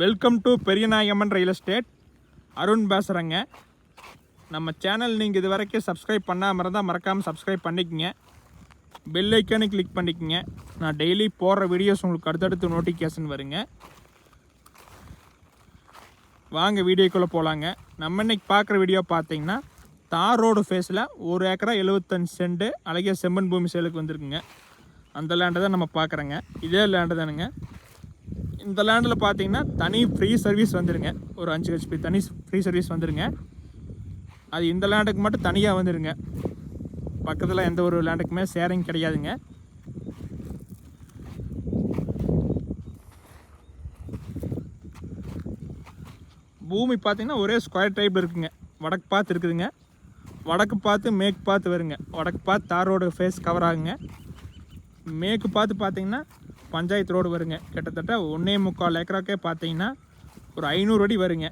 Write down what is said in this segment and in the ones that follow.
Welcome to Periyanayagamman real estate Arun பேசுகிறேங்க நம்ம channel நீங்கள் இது வரைக்கும் சப்ஸ்கிரைப் பண்ணாமல் இருந்தால் மறக்காமல் சப்ஸ்கிரைப் பண்ணிக்கங்க பெல் ஐக்கானு கிளிக் பண்ணிக்கங்க. நான் டெய்லி போடுற வீடியோஸ் உங்களுக்கு அடுத்தடுத்து நோட்டிஃபிகேஷன் வருங்க. வாங்க வீடியோக்குள்ளே போகலாங்க நம்ம இன்றைக்கி பார்க்குற வீடியோ பார்த்தீங்கன்னா தார் ரோடு ஃபேஸில் ஒரு ஏக்கரா எழுபத்தஞ்சு சென்ட் அழகிய செம்மண் பூமி சேலுக்கு வந்திருக்குங்க. அந்த லேண்டை தான் நம்ம பார்க்குறேங்க. இதே லேண்டு தானுங்க. இந்த லேண்டில் பார்த்தீங்கன்னா தனி ஃப்ரீ சர்வீஸ் வந்துருங்க. ஒரு அஞ்சு ஹெச்பி தனி ஃப்ரீ சர்வீஸ் வந்துருங்க. அது இந்த லேண்டுக்கு மட்டும் தனியாக வந்துருங்க. பக்கத்தில் எந்த ஒரு லேண்டுக்குமே சேரிங் கிடையாதுங்க. பூமி பார்த்தீங்கன்னா ஒரே ஸ்கொயர் டைப் இருக்குங்க. வடக்கு பார்த்து இருக்குதுங்க. வடக்கு பார்த்து மேற்கு பார்த்து வருங்க. வடக்கு பார்த்து தாரோட ஃபேஸ் கவர் ஆகுங்க. மேற்கு பார்த்து பார்த்தீங்கன்னா பஞ்சாயத்து ரோடு வருங்க. கிட்டத்தட்ட ஒன்றே முக்கால் ஏக்கராக்கே பார்த்தீங்கன்னா ஒரு ஐநூறு அடி வருங்க.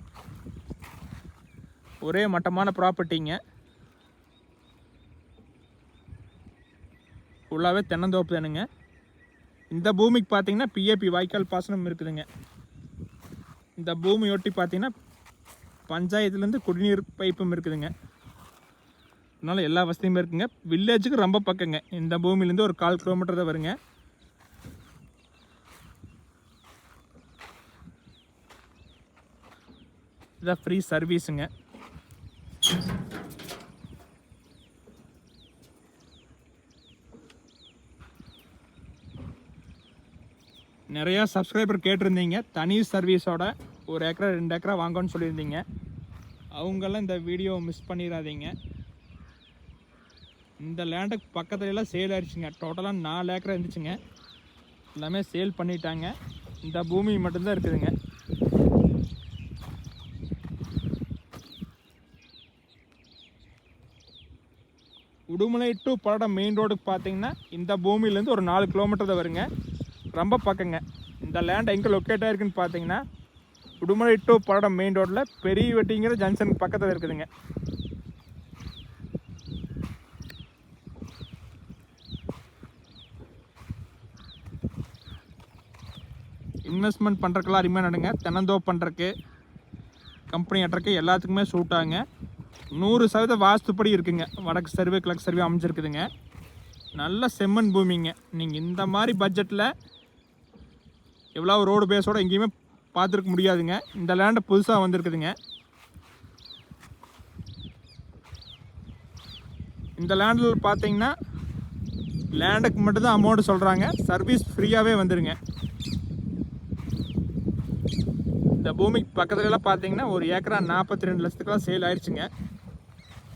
ஒரே மட்டமான ப்ராப்பர்ட்டிங்க. ஃபுல்லாகவே தென்னந்தோப்பு தானுங்க. இந்த பூமிக்கு பார்த்தீங்கன்னா பிஏபி வாய்க்கால் பாசனம் இருக்குதுங்க. இந்த பூமி ஒட்டி பார்த்தீங்கன்னா பஞ்சாயத்துலேருந்து குடிநீர் பைப்பும் இருக்குதுங்க. அதனால் எல்லா வசதியுமே இருக்குங்க. வில்லேஜுக்கு ரொம்ப பக்கங்க. இந்த பூமியிலேருந்து ஒரு கால் கிலோமீட்டர் தான் வருங்க. இதான் ஃப்ரீ சர்வீஸுங்க நிறையா சப்ஸ்கிரைபர் கேட்டிருந்தீங்க. தனி சர்வீஸோட ஒரு ஏக்கரா ரெண்டு ஏக்கரா வாங்கன்னு சொல்லியிருந்தீங்க. அவங்கெல்லாம் இந்த வீடியோவை மிஸ் பண்ணிடாதீங்க. இந்த லேண்டுக்கு பக்கத்துலலாம் சேல் ஆயிடுச்சுங்க. டோட்டலாக நாலு ஏக்கரா இருந்துச்சுங்க. எல்லாமே சேல் பண்ணிட்டாங்க. இந்த பூமி மட்டும்தான் இருக்குதுங்க. உடுமலை டு பல்லடம் மெயின் ரோடுக்கு பார்த்தீங்கன்னா இந்த பூமியிலேருந்து ஒரு நாலு கிலோமீட்டர் தான் வருங்க. ரொம்ப பக்கங்க. இந்த லேண்ட் எங்கே லொக்கேட் ஆகிருக்குன்னு பார்த்தீங்கன்னா உடுமலை டு பல்லடம் மெயின் ரோட்டில் பெரிய வெட்டிங்கிற ஜங்ஷனுக்கு பக்கத்தில் இருக்குதுங்க. இன்வெஸ்ட்மெண்ட் பண்ணுறக்கெல்லாம் அருமையாக நடுங்க. தென்னந்தோப்பு பண்ணுறக்கு கம்பெனி கட்டுறக்கு எல்லாத்துக்குமே சூட்டாங்க நூறு சதவீத வாஸ்துப்படி இருக்குங்க. வடக்கு சர்வே கிழக்கு சர்வே அமைஞ்சிருக்குதுங்க. நல்ல செம்மண் பூமிங்க. நீங்கள் இந்த மாதிரி பட்ஜெட்டில் எவ்வளோ ரோடு பேஸோட எங்கேயுமே பார்த்துருக்க முடியாதுங்க. இந்த லேண்டை புதுசாக வந்திருக்குதுங்க. இந்த லேண்டில் பார்த்தீங்கன்னா லேண்டுக்கு மட்டும்தான் அமௌண்ட்டு சொல்கிறாங்க சர்வீஸ் ஃப்ரீயாகவே வந்துருங்க. இந்த பூமிக்கு பக்கத்துலலாம் பார்த்தீங்கன்னா ஒரு ஏக்கரா நாற்பத்தி ரெண்டு லட்சத்துக்குலாம் சேல் ஆயிடுச்சுங்க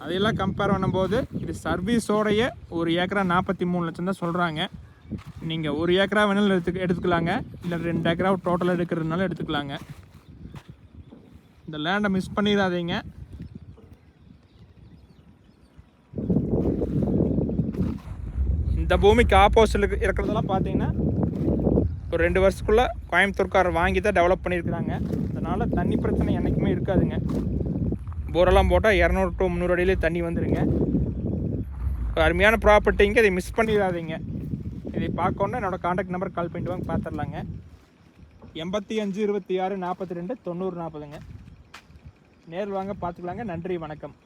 அதையெல்லாம் கம்பேர் பண்ணும்போது இது சர்வீஸோடைய ஒரு ஏக்கரா நாற்பத்தி மூணு லட்சம் தான் சொல்கிறாங்க நீங்கள் ஒரு ஏக்கரா வேணாலும் எடுத்து எடுத்துக்கலாங்க. இல்லை ரெண்டு ஏக்கரா டோட்டலாக எடுக்கிறதுனால எடுத்துக்கலாங்க. இந்த லேண்டை மிஸ் பண்ணிடாதீங்க. இந்த பூமிக்கு ஆப்போசிட்டில் இருக்கிறதெல்லாம் பார்த்தீங்கன்னா ஒரு ரெண்டு வருஷத்துக்குள்ளே கோயம்புத்தூர்காரர் வாங்கி தான் டெவலப் பண்ணியிருக்கிறாங்க. அதனால் தண்ணி பிரச்சனை என்றைக்குமே இருக்காதுங்க. போரெல்லாம் போட்டால் இரநூறு டு முந்நூறு அடியிலே தண்ணி வந்துடுங்க அருமையான ப்ராப்பர்ட்டிங்க இதை மிஸ் பண்ணிடாதீங்க. இதை பார்க்கணுன்னா என்னோடய காண்டாக்ட் நம்பர் கால் பண்ணிட்டு வாங்க பார்த்துடலாங்க. எண்பத்தி அஞ்சு இருபத்தி ஆறு நாற்பத்தி ரெண்டு தொண்ணூறு நாற்பதுங்க. நேரில் வாங்க பார்த்துக்கலாங்க. நன்றி வணக்கம்.